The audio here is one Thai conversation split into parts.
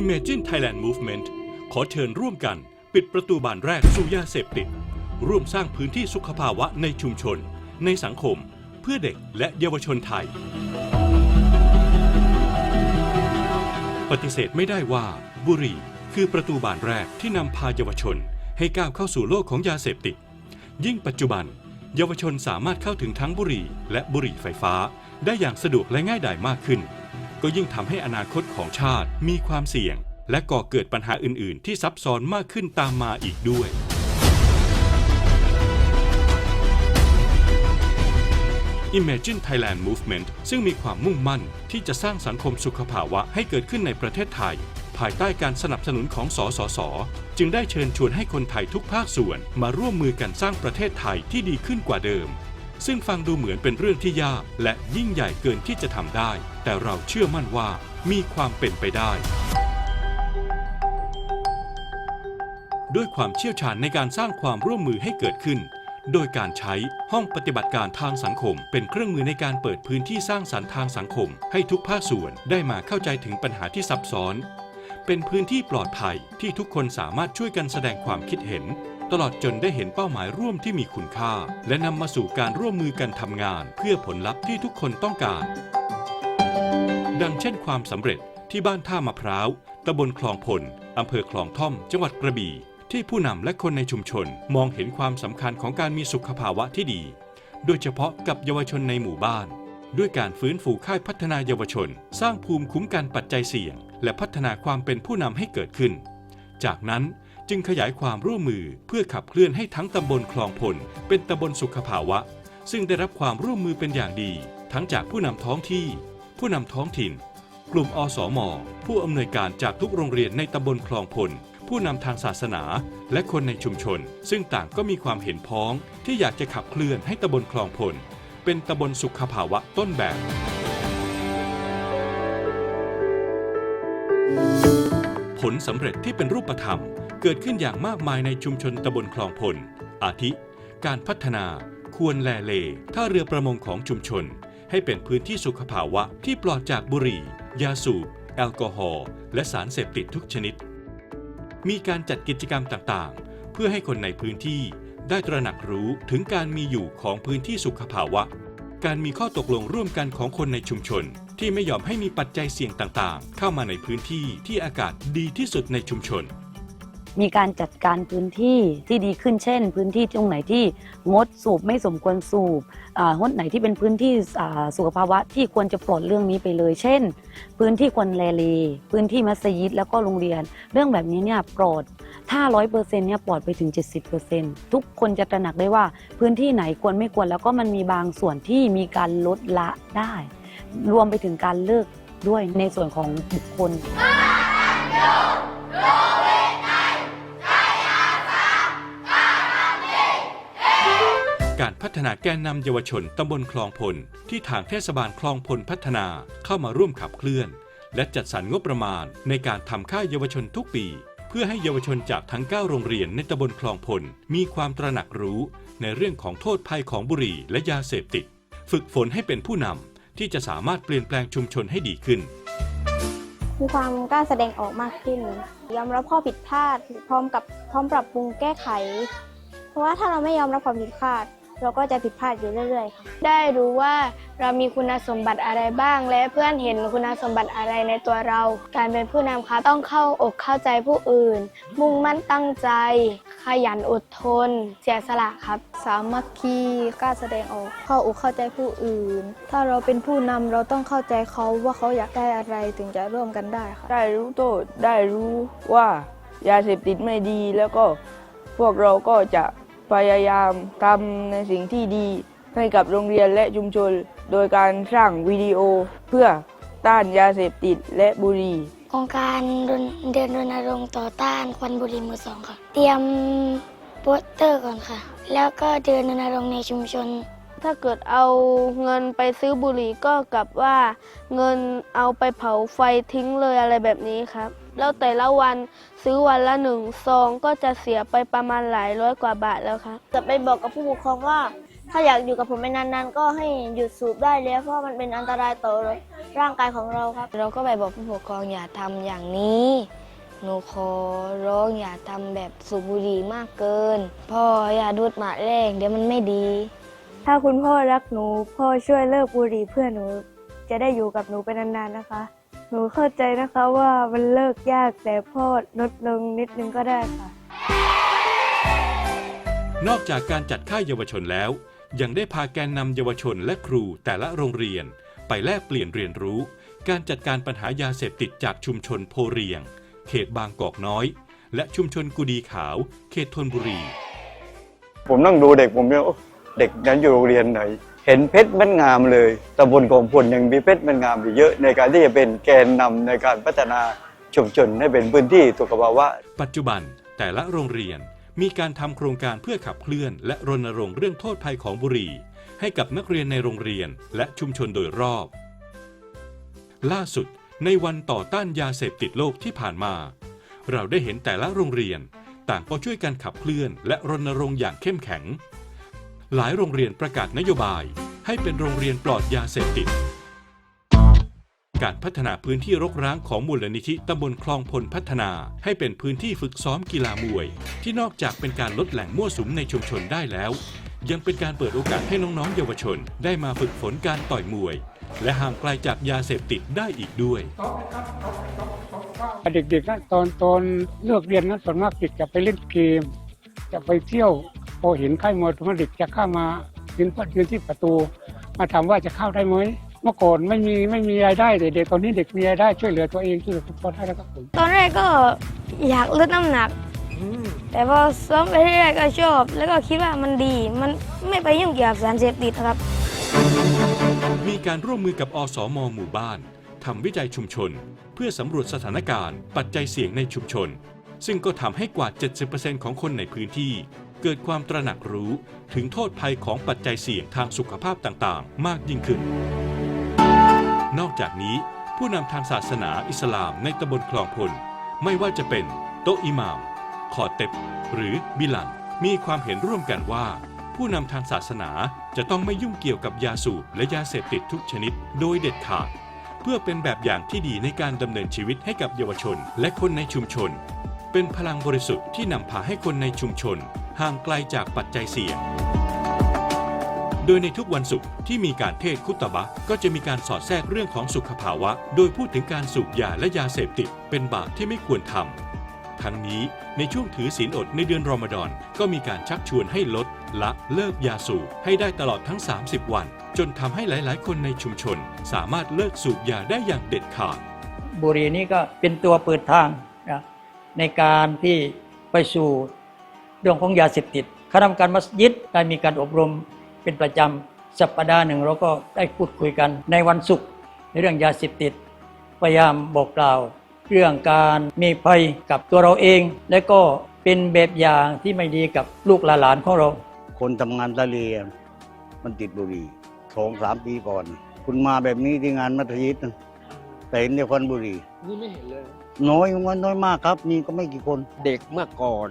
Imagine Thailand Movement ขอเชิญร่วมกัน ปิดประตูบานแรกสู่ยาเสพติด ร่วมสร้างพื้นที่สุขภาวะในชุมชน ในสังคม เพื่อเด็กและเยาวชนไทย ปฏิเสธไม่ได้ว่า บุหรี่คือประตูบานแรกที่นำพาเยาวชน ให้ก้าวเข้าสู่โลกของยาเสพติด ยิ่งปัจจุบัน เยาวชนสามารถเข้าถึงทั้งบุหรี่และบุหรี่ไฟฟ้า ได้อย่างสะดวกและง่ายดายมากขึ้น ก็ยิ่งทำให้อนาคตของชาติมีความเสี่ยง และก่อเกิดปัญหาอื่น ๆ ที่ซับซ้อนมากขึ้นตามมาอีกด้วย Imagine Thailand Movement ซึ่งมีความมุ่งมั่นที่จะสร้างสังคมสุขภาวะให้เกิดขึ้นในประเทศไทย ภายใต้การสนับสนุนของสสส จึงได้เชิญชวนให้คนไทยทุกภาคส่วนมาร่วมมือกันสร้างประเทศไทยที่ดีขึ้นกว่าเดิม ซึ่งฟังดูเหมือนเป็นเรื่องที่ยากและยิ่งใหญ่เกินที่จะทำได้ แต่เราเชื่อมั่นว่ามีความเป็นไปได้ ด้วยความเชี่ยวชาญในการสร้างความร่วมมือให้เกิดขึ้น โดยการใช้ห้องปฏิบัติการทางสังคม เป็นเครื่องมือในการเปิดพื้นที่สร้างสรรค์ทางสังคม ให้ทุกภาคส่วนได้มาเข้าใจถึงปัญหาที่ซับซ้อน เป็นพื้นที่ปลอดภัยที่ทุกคนสามารถช่วยกันแสดงความคิดเห็นตลอดจนได้เห็นเป้าหมายร่วมที่มีคุณค่า และนำมาสู่การร่วมมือกันทำงาน เพื่อผลลัพธ์ที่ทุกคนต้องการ ดังเช่นความสำเร็จที่บ้านท่ามะพร้าวตำบลคลองพลอำเภอคลองท่อม จังหวัดกระบี่ ที่ผู้นำและคนในชุมชนมองเห็นความสำคัญของการมีสุขภาวะที่ดี โดยเฉพาะกับเยาวชนในหมู่บ้าน ด้วยการฟื้นฟูค่ายพัฒนาเยาวชน สร้างภูมิคุ้มกันปัจจัยเสี่ยง และพัฒนาความเป็นผู้นำให้เกิดขึ้น จากนั้นจึงขยายความร่วมมือเพื่อขับเคลื่อนให้ทั้งตำบลคลองพลเป็นตำบลสุขภาวะ ซึ่งได้รับความร่วมมือเป็นอย่างดี ทั้งจากผู้นำท้องที่ ผู้นำท้องถิ่น กลุ่มอสมผู้อำนวยการจากทุกโรงเรียนในตำบลคลองพล ผู้นำทางศาสนา และคนในชุมชน ซึ่งต่างก็มีความเห็นพ้องที่อยากจะขับเคลื่อนให้ตำบลคลองพล เป็นตำบลสุขภาวะต้นแบบผลสำเร็จที่เป็นรูปธรรม เกิดขึ้นอย่างมากมายในชุมชนตำบลคลองพล อาทิ การพัฒนา ควรแลเลท่าเรือประมงของชุมชน ให้เป็นพื้นที่สุขภาวะที่ปลอดจากบุหรี่ ยาสูบ แอลกอฮอล์และสารเสพติดทุกชนิด มีการจัดกิจกรรมต่างๆ เพื่อให้คนในพื้นที่ได้ตระหนักรู้ถึงการมีอยู่ของพื้นที่สุขภาวะ การมีข้อตกลงร่วมกันของคนในชุมชน ที่ไม่ยอมให้มีปัจจัยเสี่ยงต่างๆ เข้ามาในพื้นที่ที่อากาศดีที่สุดในชุมชน มีการจัดการพื้นที่ที่ดีขึ้นเช่น พื้นที่ตรงไหนที่งดสูบไม่สมควรสูบอ่างดไหนที่เป็นพื้นที่สุขภาวะที่ควรจะปลดเรื่องนี้ไปเลย เช่น พื้นที่ควรแลเลพื้นที่มัสยิดแล้วก็โรงเรียน เรื่องแบบนี้เนี่ยปลดถ้าร้อยเปอร์เซ็นต์เนี่ยปลอดไปถึง 70%ทุกคนจะตระหนักได้ว่าพื้นที่ไหนควรไม่ควรแล้วก็มันมีบางส่วนที่มีการลดละได้ รวมไปถึงการเลิกด้วยในส่วนของบุคคล การนาแกนนำเยาวชนตำบลคลองพล ที่ทางเทศบาลคลองพลพัฒนาเข้ามาร่วมขับเคลื่อน และจัดสรรงบประมาณในการทำค่ายเยาวชนทุกปี เพื่อให้เยาวชนจากทั้ง 9 โรงเรียนในตำบลคลองพล มีความตระหนักรู้ในเรื่องของโทษภัยของบุหรี่และยาเสพติด ฝึกฝนให้เป็นผู้นำที่จะสามารถเปลี่ยนแปลงชุมชนให้ดีขึ้น มีความกล้าแสดงออกมากขึ้น ยอมรับข้อผิดพลาดพร้อมกับพร้อมปรับปรุงแก้ไข เพราะว่าถ้าเราไม่ยอมรับความผิดพลาด เราก็จะผิดพลาดอยู่เรื่อยๆค่ะได้รู้ว่าเรามีคุณสมบัติอะไรบ้าง และเพื่อนเห็นคุณสมบัติอะไรในตัวเรา การเป็นผู้นำคะต้องเข้าอกเข้าใจผู้อื่น มุ่งมั่นตั้งใจ ขยันอดทน เสียสละครับ สามัคคีกล้าแสดงออก เข้าอกเข้าใจผู้อื่น ถ้าเราเป็นผู้นำเราต้องเข้าใจเขาว่าเขาอยากได้อะไรถึงจะร่วมกันได้ค่ะ ได้รู้โทษได้รู้ว่ายาเสพติดไม่ดีแล้วก็พวกเราก็จะ พยายามทำในสิ่งที่ดีให้กับโรงเรียนและชุมชน โดยการสร้างวิดีโอเพื่อต้านยาเสพติดและบุหรี่โครงการเดินรณรงค์ต่อต้านควันบุหรี่มือสองค่ะ เตรียมโปสเตอร์ก่อนค่ะ แล้วก็เดินรณรงค์ในชุมชน ถ้าเกิดเอาเงินไปซื้อบุหรี่ก็กลับว่า เงินเอาไปเผาไฟทิ้งเลยอะไรแบบนี้ครับ แล้วแต่ละวันซื้อวันละหนึ่งซองก็จะเสียไปประมาณหลายร้อยกว่าบาทแล้วครับจะไปบอกกับผู้ปกครองว่า ถ้าอยากอยู่กับผมไปนานๆ ก็ให้หยุดสูบได้แล้วเพราะมันเป็นอันตรายต่อร่างกายของเราครับ เราก็ไปบอกผู้ปกครองอย่าทำอย่างนี้หนูขอร้องอย่าทำแบบสูบบุหรี่มากเกิน พ่ออย่าดูดหมาแรงเดี๋ยวมันไม่ดี ถ้าคุณพ่อรักหนู พ่อช่วยเลิกบุหรี่เพื่อหนู จะได้อยู่กับหนูไปนานๆนะคะ หนูเข้าใจนะคะว่ามันเลิกยากแต่พ่อลดลงนิดนึงก็ได้ค่ะ นอกจากการจัดค่ายเยาวชนแล้ว ยังได้พาแกนนำเยาวชนและครูแต่ละโรงเรียน ไปแลกเปลี่ยนเรียนรู้ การจัดการปัญหายาเสพติดจากชุมชนโพเรียง เขตบางกอกน้อย และชุมชนกุดีขาว เขตธนบุรี ผมนั่งดูเด็กผมเนี่ยโอ้เด็กนั้นอยู่โรงเรียนไหน เห็นเพชรมันงามเลยตำบลของพลยังมีเพชรมันงามอยู่เยอะ ในการที่จะเป็นแกนนำในการพัฒนาชุมชนให้เป็นพื้นที่สุขภาวะ ปัจจุบันแต่ละโรงเรียนมีการทำโครงการเพื่อขับเคลื่อน และรณรงค์เรื่องโทษภัยของบุหรี่ ให้กับนักเรียนในโรงเรียนและชุมชนโดยรอบ ล่าสุดในวันต่อต้านยาเสพติดโลกที่ผ่านมา เราได้เห็นแต่ละโรงเรียน ต่างก็ช่วยกันขับเคลื่อน และรณรงค์อย่างเข้มแข็ง หลายโรงเรียนประกาศนโยบาย ให้เป็นโรงเรียนปลอดยาเสพติด การพัฒนาพื้นที่รกร้างของมูลนิธิตำบลคลองพลพัฒนา ให้เป็นพื้นที่ฝึกซ้อมกีฬามวย ที่นอกจากเป็นการลดแหล่งมั่วสุมในชุมชนได้แล้ว ยังเป็นการเปิดโอกาสให้น้องๆเยาวชน ได้มาฝึกฝนการต่อยมวย และห่างไกลจากยาเสพติดได้อีกด้วย เด็กๆนะตอนตอนเลิกเรียนนั้นส่วนมากเด็กจะไปเล่นเกม จะไปเที่ยว พอเห็นค่ายมวยตรงนั้นเด็กจะเข้ามายืนยืนที่ประตู มาถามว่าจะเข้าได้ไหมเมื่อก่อนไม่มีไม่มีรายได้แต่เด็กตอนนี้เด็กมีรายได้ช่วยเหลือตัวเองช่วยเหลือครอบครัวได้แล้วครับผมตอนแรกก็อยากลดน้ำหนัก แต่พอซ้อมไปเรื่อยๆก็ชอบ แล้วก็คิดว่ามันดีมันไม่ไปยุ่งเกี่ยวกับสารเสพติดครับ มีการร่วมมือกับอสมหมู่บ้านทำวิจัยชุมชน เพื่อสำรวจสถานการณ์ ปัจจัยเสี่ยงในชุมชน ซึ่งก็ทำให้กว่า 70%ของคนในพื้นที่ เกิดความตระหนักรู้ถึงโทษภัยของปัจจัยเสี่ยงทางสุขภาพต่างๆ มากยิ่งขึ้น นอกจากนี้ ผู้นำทางศาสนาอิสลามในตำบลคลองพล ไม่ว่าจะเป็นโตอิหม่ามคอเต็บ หรือบิลันมีความเห็นร่วมกันว่า ผู้นำทางศาสนาจะต้องไม่ยุ่งเกี่ยวกับยาสูบและยาเสพติดทุกชนิด โดยเด็ดขาด เพื่อเป็นแบบอย่างที่ดีในการดำเนินชีวิตให้กับเยาวชน และคนในชุมชน เป็นพลังบริสุทธิ์ที่นำพาให้คนในชุมชน ห่างไกลจากปัจจัยเสี่ยง โดยในทุกวันศุกร์ที่มีการเทศคุตตะบะก็จะมีการสอดแทรกเรื่องของสุขภาวะ โดยพูดถึงการสูบยาและยาเสพติดเป็นบาปที่ไม่ควรทำทั้งนี้ในช่วงถือศีลอดในเดือนรอมฎอนก็มีการชักชวนให้ลด ละเลิกยาสูบให้ได้ตลอดทั้ง 30 วัน จนทำให้หลาย ๆ คนในชุมชน สามารถเลิกสูบยาได้อย่างเด็ดขาดบุรีนี่ก็เป็นตัวเปิดทางนะในการที่ไปสู่ เรื่องของยาเสพติดคณะกรรมการมัสยิดได้มีการอบรมเป็นประจำสัปดาห์หนึ่งเราก็ได้พูดคุยกันในวันศุกร์ในเรื่องยาเสพติดพยายามบอกกล่าว เรื่องการมีภัยกับตัวเราเอง และก็เป็นแบบอย่างที่ไม่ดีกับลูกหลานๆของเรา คนทำงานทะเลมันติดบุหรี่สองสามปีก่อน คุณมาแบบนี้ที่งานมัธยิดนะแต่เห็นแต่ควันบุหรี่นี่ไม่เห็นเลย น้อยมันน้อยมากครับ มีก็ไม่กี่คน เด็กเมื่อก่อน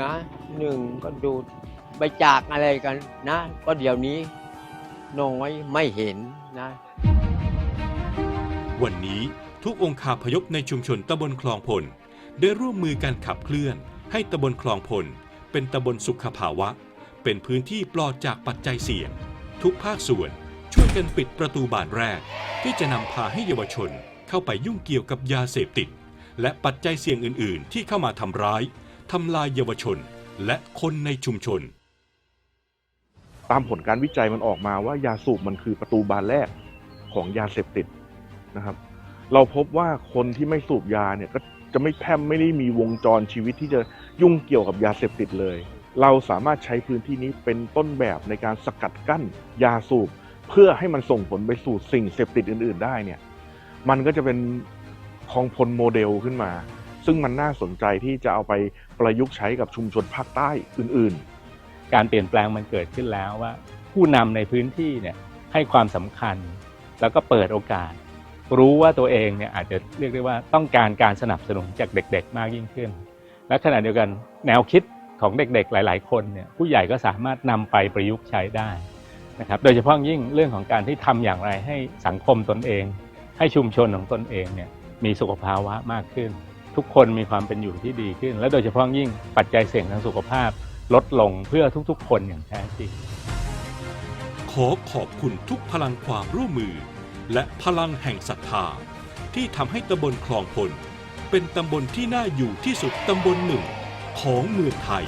นะหนึ่งก็ดูไปจากอะไรกันนะ ก็เดี๋ยวนี้น้อยไม่เห็นนะ วันนี้ทุกองค์คาพยพในชุมชนตำบลคลองพล ได้ร่วมมือกันขับเคลื่อน ให้ตำบลคลองพล เป็นตำบลสุขภาวะ เป็นพื้นที่ปลอดจากปัจจัยเสี่ยง ทุกภาคส่วนช่วยกันปิดประตูบานแรก ที่จะนำพาให้เยาวชนเข้าไปยุ่งเกี่ยวกับยาเสพติด และปัจจัยเสี่ยงอื่น ๆ ที่เข้ามาทำร้าย ทำลายเยาวชนและคนในชุมชน ตามผลการวิจัยมันออกมาว่ายาสูบมันคือประตูบานแรกของยาเสพติดนะครับ เราพบว่าคนที่ไม่สูบยาเนี่ยก็จะไม่แทบไม่ได้มีวงจรชีวิตที่จะยุ่งเกี่ยวกับยาเสพติดเลย เราสามารถใช้พื้นที่นี้เป็นต้นแบบในการสกัดกั้นยาสูบ เพื่อให้มันส่งผลไปสู่สิ่งเสพติดอื่น ๆ ได้เนี่ย มันก็จะเป็นคองพลโมเดลขึ้นมา ซึ่งมันน่าสนใจที่จะเอาไปประยุกต์ใช้กับชุมชนภาคใต้อื่นๆ การเปลี่ยนแปลงมันเกิดขึ้นแล้วว่า ผู้นำในพื้นที่เนี่ยให้ความสำคัญ แล้วก็เปิดโอกาส รู้ว่าตัวเองเนี่ยอาจจะเรียกได้ว่าต้องการการสนับสนุนจากเด็ก ๆ มากยิ่งขึ้น และขณะเดียวกันแนวคิดของเด็กๆ หลาย ๆ คนเนี่ยผู้ใหญ่ก็สามารถนำไปประยุกต์ใช้ได้นะครับโดยเฉพาะยิ่งเรื่องของการที่ทำอย่างไรให้สังคมตนเอง ให้ชุมชนของตนเองเนี่ยมีสุขภาวะมากขึ้น ทุกคนมีความเป็นอยู่ที่ดีขึ้น และโดยเฉพาะยิ่งปัจจัยเสี่ยงทางสุขภาพ ลดลงเพื่อทุกๆ คนอย่างแท้จริง ขอขอบคุณทุกพลังความร่วมมือ และพลังแห่งศรัทธา ที่ทำให้ตำบลคลองพล เป็นตำบลที่น่าอยู่ที่สุดตำบลหนึ่งของเมืองไทย